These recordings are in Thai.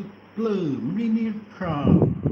สุดป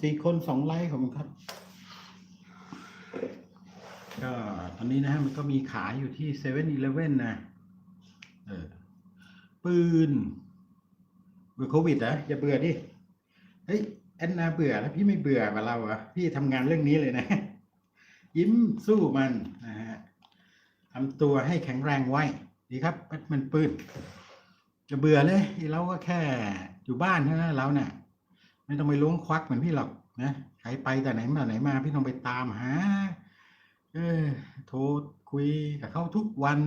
สี่คนสองไลค์ผมครับ ก็ตอนนี้นะฮะมันก็มีขายอยู่ที่เซเว่นอีเลฟเว่นนะ เออ ปืนเบื่อโควิดเหรอย่าเบื่อดิ เฮ้ยแอนนาเบื่อแล้วพี่ไม่เบื่อกับเราเหรอะพี่ทำงานเรื่องนี้เลยนะ ยิ้มสู้มันนะฮะทำตัวให้แข็งแรงไว้ ดีครับมันปืนจะเบื่อเลยเราก็แค่อยู่บ้านเท่านั้นเราเนี่ย ไม่ต้องไปล้วงควักเหมือนพี่หรอกนะใครไปแต่ไหนมาไหนมาพี่ต้องไปตามหาเออโทรคุยกับเขาทุกวัน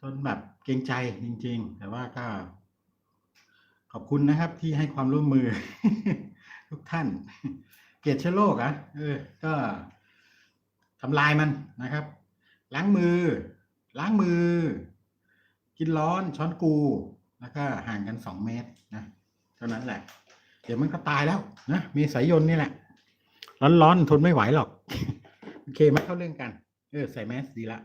จนแบบเกรงใจจริง ๆ แต่ว่าก็ ขอบคุณนะครับที่ให้ความร่วมมือ ทุกท่าน เกลียดเชื้อโรคอะเออ ก็ทำลายมันนะครับ ล้างมือ ล้างมือ กินร้อนช้อนกู แล้วก็ห่างกันสองเมตรนะเท่านั้นแหละ เดี๋ยวมันก็ตายแล้วนะมีสายนนี่แหละ ร้อนๆทนไม่ไหวหรอก โอเคมาเข้าเรื่องกัน เออ ใส่แมสดีละ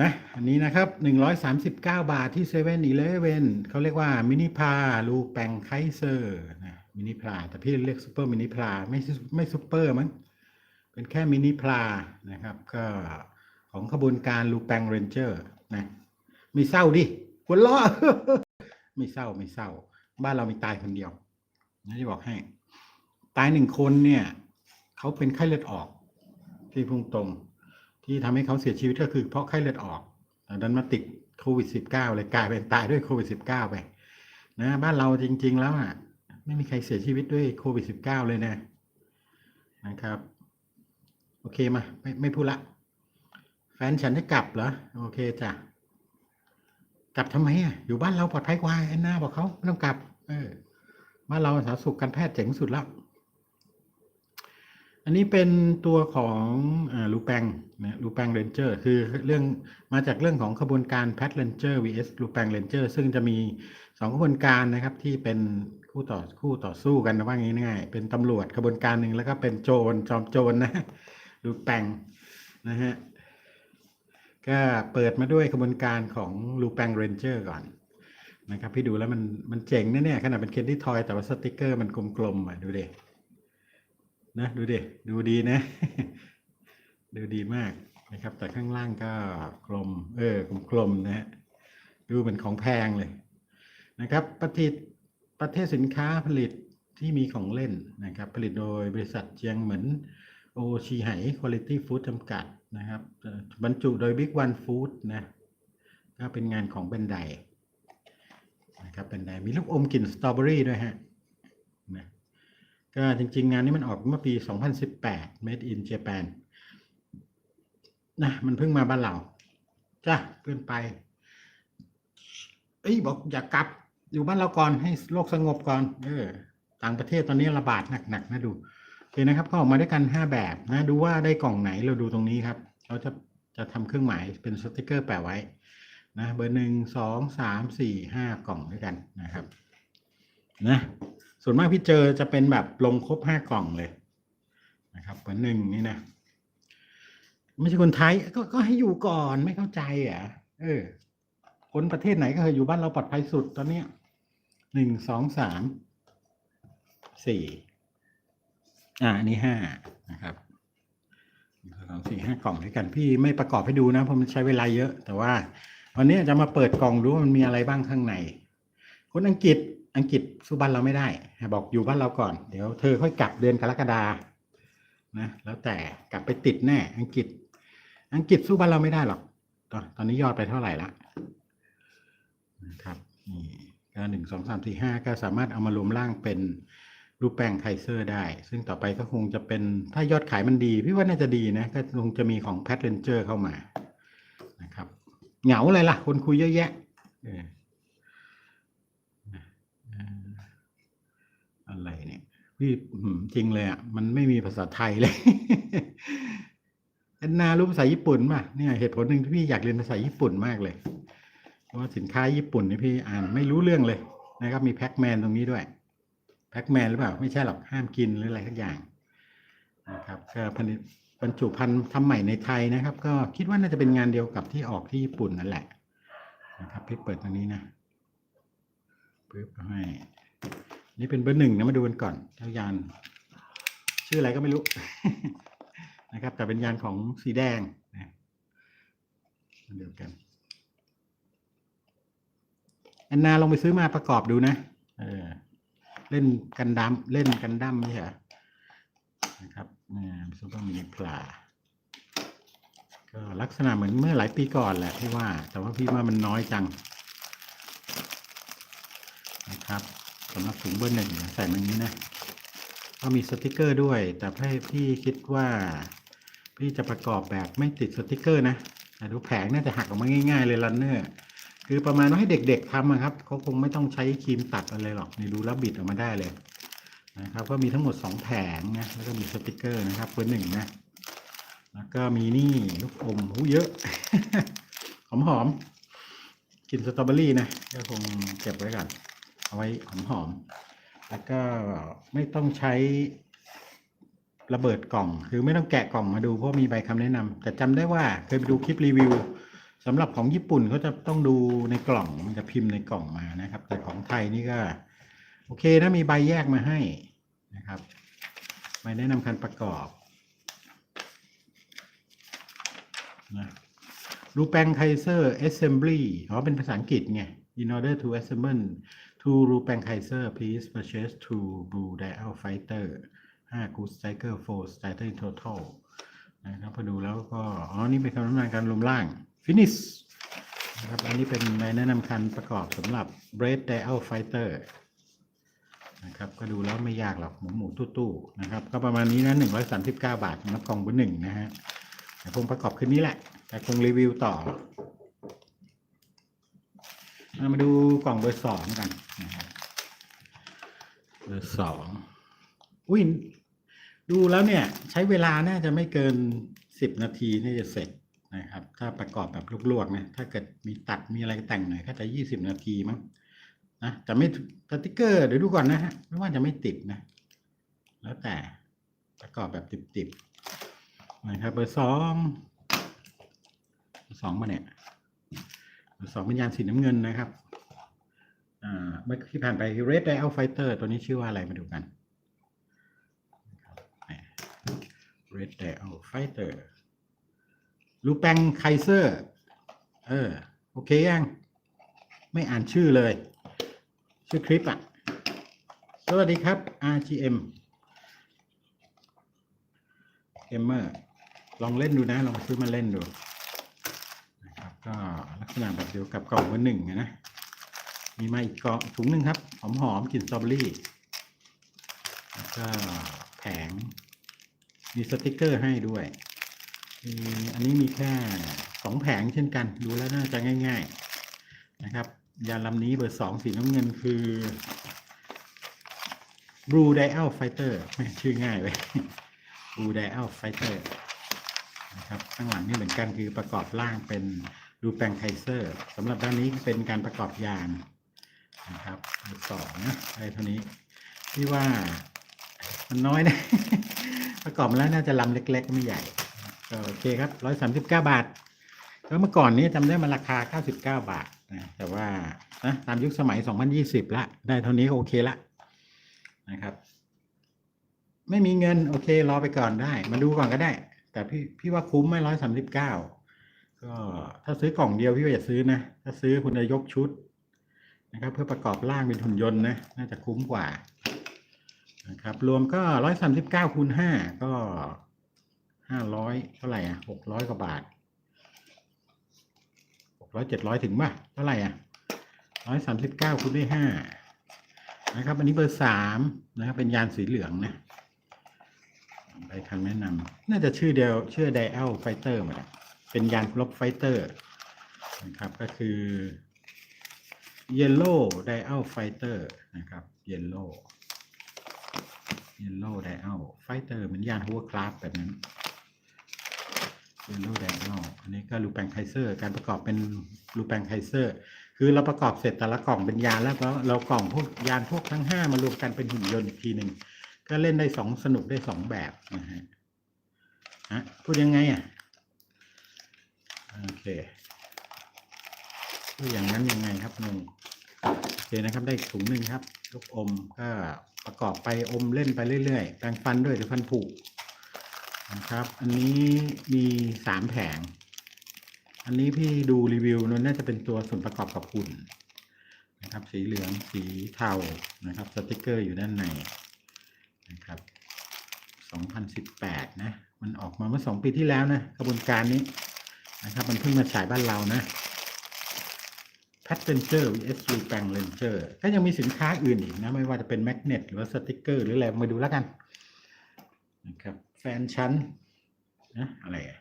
นะอันนี้นะครับหนึ่งร้อยสามสิบเก้าบาทที่เซเว่นอีเลฟเว่นเขาเรียกว่ามินิพาลูแปงไคเซอร์นะมินิพลาแต่พี่เรียกซูเปอร์มินิพลาไม่ไม่ซูเปอร์มั้งเป็นแค่มินิพลานะครับ ก็ของขบวนการลูแปงเรนเจอร์นะไม่เศร้าดิหัวล้อไม่เศร้าไม่เศร้า บ้านเรามีตายคนเดียวนะที่บอกให้ ตายหนึ่งคนเนี่ยเขาเป็นไข้เลือดออก ที่พุ่งตรง ที่ทำให้เขาเสียชีวิตก็คือเพราะไข้เลือดออกดันมาติดโควิด -19 เลยกลายเป็นตายด้วยโควิด -19 ไปนะบ้านเราจริง ๆ แล้วอะไม่มีใครเสียชีวิตด้วยโควิด -19 เลยนะนะครับ โอเคมาไม่ไม่พูดละ แฟนฉันจะกลับเหรอโอเคจ้ะกลับทำไมอะอยู่บ้านเราปลอดภัยกว่าแอนนาบอกเขาไม่ต้องกลับ เออบ้านเราสาธารณสุขการแพทย์เจ๋งสุดแล้ว อันนี้เป็นตัวของลูแปงนะลูแปงเรนเจอร์คือเรื่องมาจากเรื่องของขบวนการแพทเรนเจอร์ vs ลูแปงเรนเจอร์ซึ่งจะมีสองขบวนการนะครับที่เป็นคู่ต่อคู่ต่อสู้กันนะว่าง่ายๆเป็นตำรวจขบวนการหนึ่งแล้วก็เป็นโจรจอมโจรนะลูแปงนะฮะก็เปิดมาด้วยขบวนการของลูแปงเรนเจอร์ก่อน นะครับพี่ดูแล้วมันมันเจ๋งนะเนี่ยขนาดเป็นเคนดี้ทอยแต่ว่าสติกเกอร์มันกลมๆอะดูดินะดูดิดูดีนะ ดูดีมากนะครับ แต่ข้างล่างก็กลม เออกลมๆนะฮะดูเป็นของแพงเลยนะครับ ประเทศประเทศสินค้าผลิตที่มีของเล่นนะครับ ผลิตโดยบริษัทเจียงเหมือนโอชีไหคุณภาพฟู้ดจำกัดนะครับบรรจุโดย Big One Food นะก็เป็นงานของเบนได นะครับเบนไดมีลูกอมกลิ่นสตรอเบอรี่ด้วยฮะนะก็จริง ๆ งานนี้มันออกเมื่อปี 2018 Made in Japan นะมันเพิ่งมาบ้านเราจ้ะเพื่อนไป เอ้ยบอกอย่ากกลับ อยู่บ้านเราก่อนให้โลกสงบก่อน เออ ต่างประเทศตอนนี้ระบาดหนักๆนะดูโอเคนะครับเขาออกมาด้วยกัน 5 แบบนะ ดูว่าได้กล่องไหนเราดูตรงนี้ครับ เขาจะจะทำเครื่องหมายเป็นสติกเกอร์แปะไว้ นะเบอร์หนึ่งสองสามสี่ห้ากล่องด้วยกันนะครับนะส่วนมากพี่เจอจะเป็นแบบลงครบห้ากล่องเลยนะครับเหมือนหนึ่งนี่นะไม่ใช่คนไทยก็ก็ให้อยู่ก่อนไม่เข้าใจอะเออ คนประเทศไหนก็เคยอยู่บ้านเราปลอดภัยสุดตอนเนี้ยหนึ่งสองสามสี่อ่าอันนี้ห้านะครับหนึ่งสองสี่ห้ากล่องด้วยกันพี่ไม่ประกอบให้ดูนะเพราะมันใช้เวลาเยอะ แต่ว่า วันนี้จะมาเปิดกล่องดูว่ามันมีอะไรบ้างข้างใน คนอังกฤษอังกฤษสู้บ้านเราไม่ได้ บอกอยู่บ้านเราก่อน เดี๋ยวเธอค่อยกลับเดือนกรกฎานะแล้วแต่กลับไปติดแน่ อังกฤษ อังกฤษสู้บ้านเราไม่ได้หรอก ตอนตอนนี้ยอดไปเท่าไหร่ละนะครับนี่ก็หนึ่งสองสามสี่ห้าก็สามารถเอามารวมร่างเป็นรูปแปลงไคเซอร์ได้ ซึ่งต่อไปก็คงจะเป็นถ้ายอดขายมันดี พี่ว่าน่าจะดีนะ ก็คงจะมีของแพทเลนเจอร์เข้ามานะครับ เหงาเลยล่ะ คนคุยเยอะแยะอะไรเนี่ยพี่จริงเลยอะ มันไม่มีภาษาไทยเลยแอนนารู้ภาษาญี่ปุ่นป่ะเนี่ยเหตุผลหนึ่งที่พี่อยากเรียนภาษาญี่ปุ่นมากเลย เพราะว่าสินค้าญี่ปุ่นนี่พี่อ่านไม่รู้เรื่องเลยนะครับ มีแพ็กแมนตรงนี้ด้วยแพ็กแมนหรือเปล่า ไม่ใช่หรอกห้ามกินหรืออะไรสักอย่างนะครับก็ผลิต บรรจุภัณฑ์ทำใหม่ในไทยนะครับ ก็คิดว่าน่าจะเป็นงานเดียวกับที่ออกที่ญี่ปุ่นนั่นแหละนะครับพี่เปิดตรงนี้นะปึ๊บให้นี่เป็นเบอร์หนึ่งนะมาดูกันก่อนเจ้ายาน ชื่ออะไรก็ไม่รู้นะครับ แต่เป็นยานของสีแดงนะเดียวกันแอนนาลองไปซื้อมาประกอบดูนะเออเล่นกันดั้มเล่นกันดั้มไม่ใช่เหรอนะ ซูเปอร์มินิพลาก็ลักษณะเหมือนเมื่อหลายปีก่อนแหละพี่ว่า แต่ว่าพี่ว่ามันน้อยจัง นะครับสำหรับถุงเบอร์หนึ่งใส่มันนี้นะก็มีสติกเกอร์ด้วย แต่พี่พี่คิดว่า พี่จะประกอบแบบไม่ติดสติกเกอร์นะแต่ดูแผงน่าจะหักออกมาง่าย ๆ เลยรันเนอร์คือประมาณว่าให้เด็กๆทำอะครับเขาคงไม่ต้องใช้ครีมตัดอะไรหรอกนี่ดูแล้วบิดออกมาได้เลย นะครับก็มีทั้งหมดสองแผงนะแล้วก็มีสติกเกอร์นะครับเบอร์หนึ่งนะแล้วก็มีนี่ลูกอมหูเยอะ หอมๆกลินสตรอเบอรี่นะก็คงเก็บไว้ก่อนเอาไว้หอมๆแล้วก็ไม่ต้องใช้ระเบิดกล่อง คือไม่ต้องแกะกล่องมาดูเพราะมีใบคำแนะนำแต่จำได้ว่าเคยไปดูคลิปรีวิวสำหรับของญี่ปุ่นเขาจะต้องดูในกล่องมันจะพิมพ์ในกล่องมานะครับ แต่ของไทยนี่ก็ โอเคนะมีใบแยกมาให้นะครับใบแนะนำการประกอบนะรูแปงไคเซอร์ assembly อ๋อเป็นภาษาอังกฤษไง in order to assemble to รูแปงไคเซอร์ please purchase two blue dial fighter 5 good striker 4 striker in total นะครับพอดูแล้วก็อ๋อนี่เป็นคำแนะนำการรวมร่าง finish นะครับอันนี้เป็นใบแนะนำคันประกอบสำหรับ bread dial fighter นะครับ ก็ดูแล้วไม่ยากหรอกหมูหมูตู้ๆนะครับ ก็ประมาณนี้นะ139บาทสำหรับกล่องเบอร์หนึ่งนะฮะแต่คงประกอบคืนนี้แหละ แต่คงรีวิวต่อมาดูกล่องเบอร์สองกันนะครับเบอร์สองอุ้ยดูแล้วเนี่ยใช้เวลาน่าจะไม่เกินสิบนาทีน่าจะเสร็จนะครับ ถ้าประกอบแบบลวกๆนะถ้าเกิดมีตัดมีอะไรแต่งหน่อยก็จะยี่สิบนาทีมั้ง นะแต่ไม่สติกเกอร์เดี๋ยวดูก่อนนะฮะไม่ว่าจะไม่ติดนะ แล้วแต่ประกอบแบบติดๆนะครับเบอร์สองสองมาเนี่ยสองเป็นยานสีน้ำเงินนะครับอ่าเมื่อที่ผ่านไปคือ Red Dial Fighter ตัวนี้ชื่อว่าอะไรมาดูกัน Red Dial Fighter ลูแปงไคเซอร์ เออ โอเคยัง ไม่อ่านชื่อเลย ชื่อคลิปอะ สวัสดีครับ RGM Gamer ลองเล่นดูนะ ลองซื้อมาเล่นดูนะครับก็ลักษณะแบบเดียวกับกล่องเบอร์หนึ่งนะ มีมาอีกกล่องถุงหนึ่งครับ หอมหอมๆกลิ่นสตรอเบอรี่แล้วก็แผง มีสติกเกอร์ให้ด้วย อันนี้มีแค่สองแผงเช่นกัน ดูแล้วน่าจะง่าย ๆนะครับ ยานลำนี้เบอร์สองสีน้ำเงินคือ Blue Dial Fighter แม่ชื่อง่ายเลย Blue Dial Fighter นะครับข้างหลังนี่เหมือนกันคือประกอบร่างเป็นรูแปงไคเซอร์สำหรับด้านนี้เป็นการประกอบยานนะครับเบอร์สองนะอะไรเท่านี้ที่ว่ามันน้อยนะ ประกอบมาแล้วน่าจะลำเล็ก ๆ ไม่ใหญ่โอเคครับร้อยสามสิบเก้าบาทแล้วเมื่อก่อนนี้จำได้มันราคาเก้าสิบเก้าบาท นะแต่ว่านะตามยุคสมัยสองพันยี่สิบละ ได้เท่านี้ก็โอเคละนะครับ ไม่มีเงินโอเค รอไปก่อนได้ มาดูก่อนก็ได้ แต่พี่พี่ว่าคุ้มไหมร้อยสามสิบเก้าก็ถ้าซื้อกล่องเดียวพี่ก็อย่าซื้อนะ ถ้าซื้อคุณจะยกชุดนะครับ เพื่อประกอบร่างเป็นหุ่นยนต์นะน่าจะคุ้มกว่านะครับ รวมก็ร้อยสามสิบเก้าคูณห้าก็ห้าร้อยเท่าไหร่อะหกร้อยกว่าบาท ร้อยเจ็ดร้อยถึงป่ะเท่าไหร่อะร้อยสามสิบเก้าคูณด้วยห้านะครับ อันนี้เบอร์สามนะครับ เป็นยานสีเหลืองนะ ไปคำแนะนำน่าจะชื่อเดียวชื่อไดเอลไฟเตอร์มาแหละเป็นยานรบไฟเตอร์นะครับ ก็คือ Yellow Dial Fighter นะครับ Yellow Yellow Dial Fighter เหมือนยาน Hovercraft แบบนั้น Yellow Dial อันนี้ก็ลูแปงไคเซอร์ การประกอบเป็นลูแปงไคเซอร์ คือเราประกอบเสร็จแต่ละกล่องเป็นยานแล้วเรากล่องพวกยานพวกทั้งห้ามารวมกันเป็นหุ่นยนต์อีกทีหนึ่งก็เล่นได้สองสนุกได้สองแบบนะฮะฮะพูดยังไงอะโอเคพูดอย่างนั้นยังไงครับงงโอเคนะครับได้ถุงหนึ่งครับลูกอมก็ประกอบไปอมเล่นไปเรื่อยๆแปรงฟันด้วยหรือฟันผุ นะครับ อันนี้มีสามแผง อันนี้พี่ดูรีวิวนั้นน่าจะเป็นตัวส่วนประกอบกับหุ่นนะครับ สีเหลืองสีเทานะครับสติกเกอร์อยู่ด้านในนะครับ2018 นะ มันออกมาเมื่อ 2 ปีที่แล้วนะกระบวนการนี้นะครับ มันเพิ่งมาฉายบ้านเรานะ p a t r a n g e r vs u p a n Ranger ก็ยังมีสินค้าอื่นอีกนะ ไม่ว่าจะเป็นแมกเนตหรือว่าสติกเกอร์หรืออะไรมาดูแล้วกันนะครับ แฟนชั้นนะอะไระ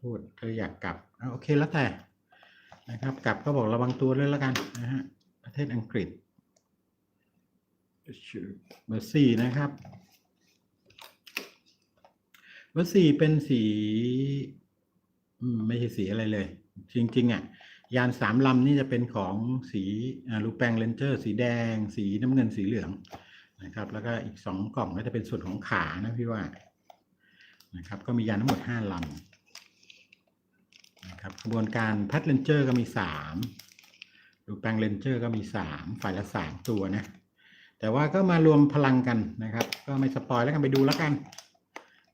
พูดเธออยากกลับอโอเคแล้วแต่นะครับ กลับก็บอกระวังตัวด้วยแล้วกันนะฮะประเทศอังกฤษเบอร์สี่นะครับเบอร์สี่เป็นสีไม่ใช่สีอะไรเลย จริง ๆอะยานสามลำนี่จะเป็นของสีลูแปงเลนเจอร์ สีแดง สีน้ำเงินสีเหลือง นะครับ แล้วก็อีกสองกล่องก็จะเป็นส่วนของขานะพี่ว่านะครับ ก็มียานทั้งหมดห้าลำนะครับกระบวนการพัดเลนเจอร์ก็มีสามลูแปงเลนเจอร์ก็มีสามฝ่ายละสามตัวนะ แต่ว่าก็มารวมพลังกันนะครับ ก็ไม่สปอยแล้วกันไปดูแล้วกัน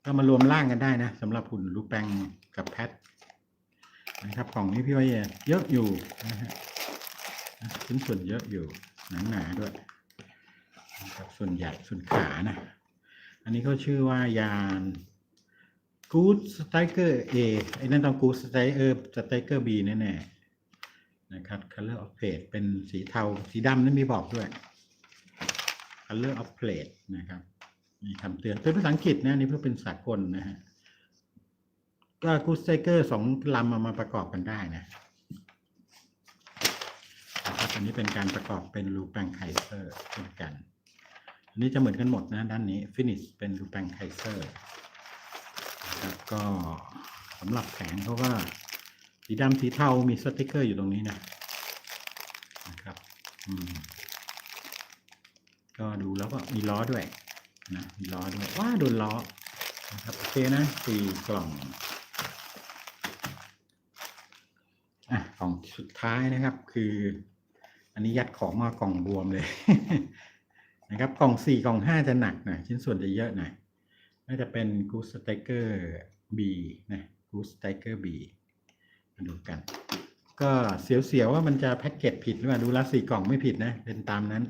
ก็มารวมร่างกันได้นะสำหรับหุ่นลูกแปงกับแพทนะครับกล่องนี้พี่ว่าเยอะอยู่นะฮะชิ้นส่วนเยอะอยู่หนาๆด้วย นะครับ ส่วนใหญ่ส่วนขานะ อันนี้เขาชื่อว่ายาน Good Striker A ไอ้นั่นต้อง Good Striker Striker B แน่ๆนะครับ Color of Plate เป็นสีเทาสีดำนั่นมีบอกด้วย color of plate นะครับมีคำเตือนเป็นภาษาอังกฤษนะนี่เพื่อเป็นสากลนะฮะก็กูสไตเกอร์สองลำมามาประกอบกันได้นะอันนี้เป็นการประกอบเป็นรูปแปงไคเซอร์เช่นกัน อันนี้จะเหมือนกันหมดนะด้านนี้ฟินิชเป็นรูแปงไคเซอร์นะครับก็สำหรับแผงเขาว่าสีดำสีเทามีสติกเกอร์อยู่ตรงนี้นะนะครับอืมก็ดูแล้วก็มีล้อด้วยนะมีล้อด้วยว้าโดนล้อนะครับโอเคนะสี่กล่องอะกล่องสุดท้ายนะครับ คือ อันนี้ยัดของมากล่องบวมเลย นะครับกล่องสี่กล่องห้าจะหนักหน่อยชิ้นส่วนจะเยอะหน่อยน่าจะเป็น Goose Striker B นะ Goose Striker B มาดูกัน ก็เสียวๆว่ามันจะแพ็กเกจผิดหรือเปล่าดูแลวสี่กล่องไม่ผิดนะ เป็นตามนั้น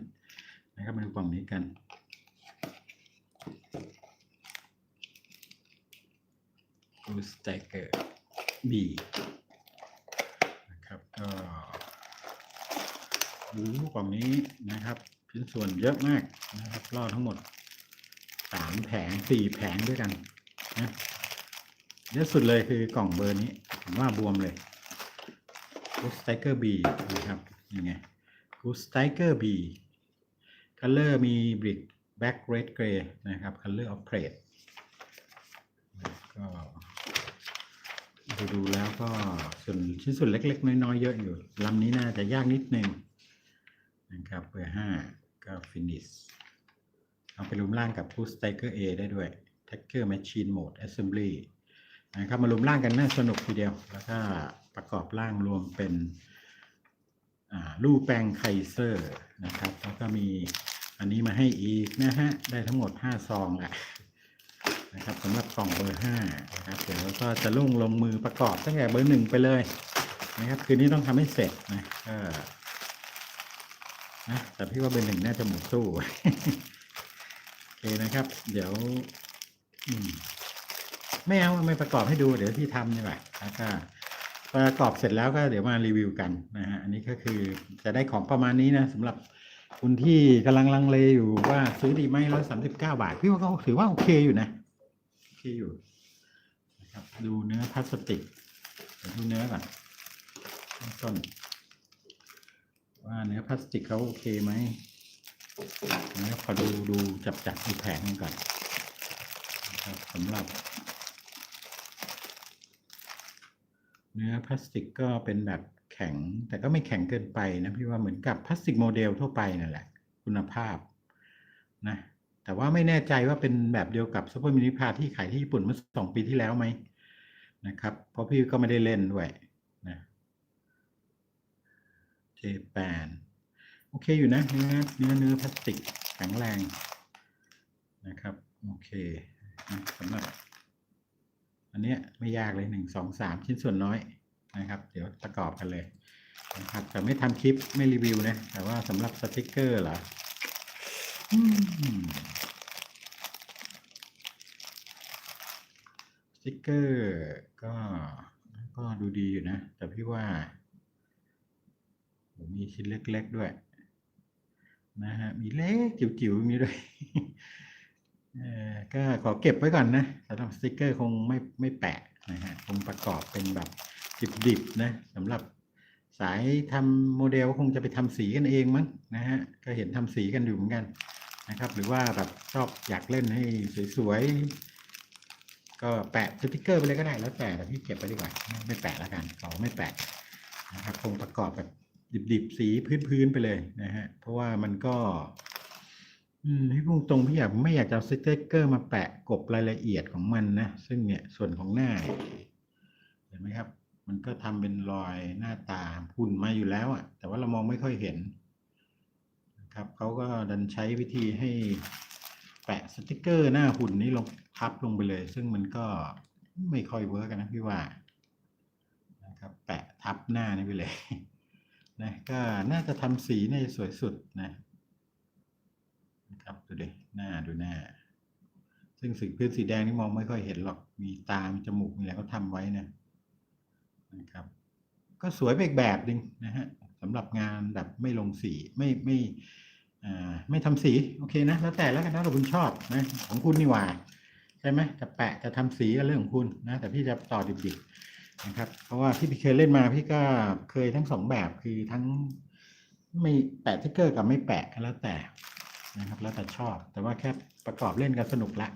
นะครับมาดูกล่องนี้กัน Goose Tiger B นะครับก็ดูกล่องนี้นะครับ ชิ้นส่วนเยอะมากนะครับรอดทั้งหมดสามแผงสี่แผงด้วยกันนะเยอะสุดเลยคือกล่องเบอร์นี้ผมว่าบวมเลย Goose Tiger B นะครับยังไง Goose Tiger B color มี brick black red gray นะครับ color of plate ก็ดูดูแล้วก็ส่วนชิ้นส่วนเล็ก ๆ น้อย ๆ เยอะอยู่ลำนี้น่าจะยากนิดนึง นะครับเบอร์ห้าก็ finish เอาไปรวมร่างกับ Push Tiger A ได้ด้วย Tiger Machine Mode Assembly นะครับมารวมร่างกันน่าสนุกทีเดียว แล้วก็ประกอบร่างรวมเป็นลู่แปงไคเซอร์นะครับ แล้วก็มีอันนี้มาให้อีกนะฮะ ได้ทั้งหมด 5 ซองแหละนะครับสำหรับกล่องเบอร์ห้านะครับ เดี๋ยวก็จะลุ่งลงมือประกอบตั้งแต่เบอร์หนึ่งไปเลยนะครับ คืนนี้ต้องทำให้เสร็จนะก็ นะแต่พี่ว่าเบอร์หนึ่งน่าจะหมดสู้โอเคนะครับ เดี๋ยว อืมไม่เอาไม่ประกอบให้ดู เดี๋ยวที่ทำดีกว่าแล้วก็ประกอบเสร็จแล้วก็เดี๋ยวมารีวิวกันนะฮะอันนี้ก็คือจะได้ของประมาณนี้นะสำหรับคุณที่กำลังลังเลอยู่ว่าซื้อดีไหมร้อยสามสิบเก้าบาท พี่ว่าก็ถือว่าโอเคอยู่นะโอเคอยู่นะครับดูเนื้อพลาสติกดูเนื้อก่อนต้น ว่าเนื้อพลาสติกเขาโอเคไหมเนื้อขอดูดูจับจับดูแผงกันก่อนครับสำหรับ เนื้อพลาสติกก็เป็นแบบแข็ง แต่ก็ไม่แข็งเกินไปนะพี่ว่าเหมือนกับพลาสติกโมเดลทั่วไปนั่นแหละ คุณภาพนะแต่ว่าไม่แน่ใจว่าเป็นแบบเดียวกับซูเปอร์มินิพาที่ขายที่ญี่ปุ่นเมื่อสองปีที่แล้วไหมนะครับ เพราะพี่ก็ไม่ได้เล่นด้วย เจแปนโอเคอยู่นะเนื้อเนื้อเนื้อพลาสติกแข็งแรงนะครับโอเคสำหรับอันเนี้ยไม่ยากเลยหนึ่งสองสามชิ้นส่วนน้อยนะครับ เดี๋ยวประกอบกันเลยนะครับแต่ไม่ทำคลิปไม่รีวิวนะ แต่ว่าสำหรับสติกเกอร์เหรอสติกเกอร์ก็ก็ดูดีอยู่นะ แต่พี่ว่า มีชิ้นเล็ก ๆ ด้วยนะฮะมีเล็กจิ๋วๆอย่างนี้ด้วยก็ขอเก็บไว้ก่อนนะสำหรับสติกเกอร์คงไม่ไม่แปะนะฮะคงประกอบเป็นแบบดิบๆนะสำหรับสายทำโมเดลคงจะไปทำสีกันเองมั้งนะฮะก็เห็นทำสีกันอยู่เหมือนกันนะครับ หรือว่าแบบชอบอยากเล่นให้สวยๆก็แปะสติกเกอร์ไปเลยก็ได้แล้วแต่แต่พี่เก็บไว้ดีกว่าไม่ไม่แปะแล้วกันขอไม่แปะนะครับคงประกอบแบบ ดิบๆ สีพื้นๆ ไปเลยนะฮะ เพราะว่ามันก็ อืมพี่พูดตรงพี่อยากไม่อยากจะเอาสติกเกอร์มาแปะกบรายละเอียดของมันนะ ซึ่งเนี่ยส่วนของหน้า เห็นไหมครับ มันก็ทำเป็นรอยหน้าตาหุ่นมาอยู่แล้วอะ่ะ แต่ว่าเรามองไม่ค่อยเห็นนะครับเขาก็ดันใช้วิธีให้แปะสติกเกอร์หน้าหุ่นนี้ลงทับลงไปเลย ซึ่งมันก็ไม่ค่อยเวิร์กนะพี่ว่านะครับแปะทับหน้านี่ไปเลย นะก็น่าจะทำสีในสวยสุดนะนะครับดูดิหน้าดูหน้า ซึ่งสีพื้นสีแดงนี่มองไม่ค่อยเห็นหรอกมีตา มีจมูกมีอะไรก็ทำไว้นะนะครับ ก็สวยไปอีกแบบหนึ่งนะฮะสำหรับงานแบบไม่ลงสีไม่ไม่อ่าไม่ทำสีโอเคนะแล้วแต่แล้วกันนะเราคุณชอบนะของคุณนี่หว่าใช่ไหมจะแปะจะทำสีก็เรื่องของคุณนะแต่พี่จะต่อดิบๆ นะครับเพราะว่าที่พี่เคยเล่นมาพี่ก็เคยทั้งสองแบบคือทั้งไม่แปะสติ๊กเกอร์กับไม่แปะก็แล้วแต่นะครับแล้วแต่ชอบ แต่ว่าแค่ประกอบเล่นกันสนุกละ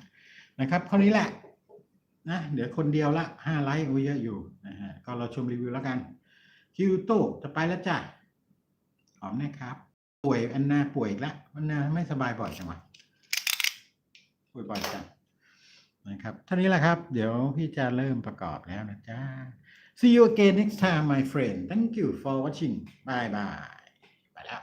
นะครับเท่านี้แหละนะเดี๋ยวคนเดียวละห้าไลค์โอ้ยเยอะอยู่นะฮะก็เราชมรีวิวแล้วกันคิวโตจะไปแล้วจ้ะหอมนะครับ ป่วยอันนาป่วยอีกแล้วอันนาไม่สบายบ่อยจังวะป่วยบ่อยจัง นะครับท่านี้แหละครับ เดี๋ยวพี่จะเริ่มประกอบแล้วนะจ๊ะ see you again next time my friend thank you for watching bye bye ไปแล้ว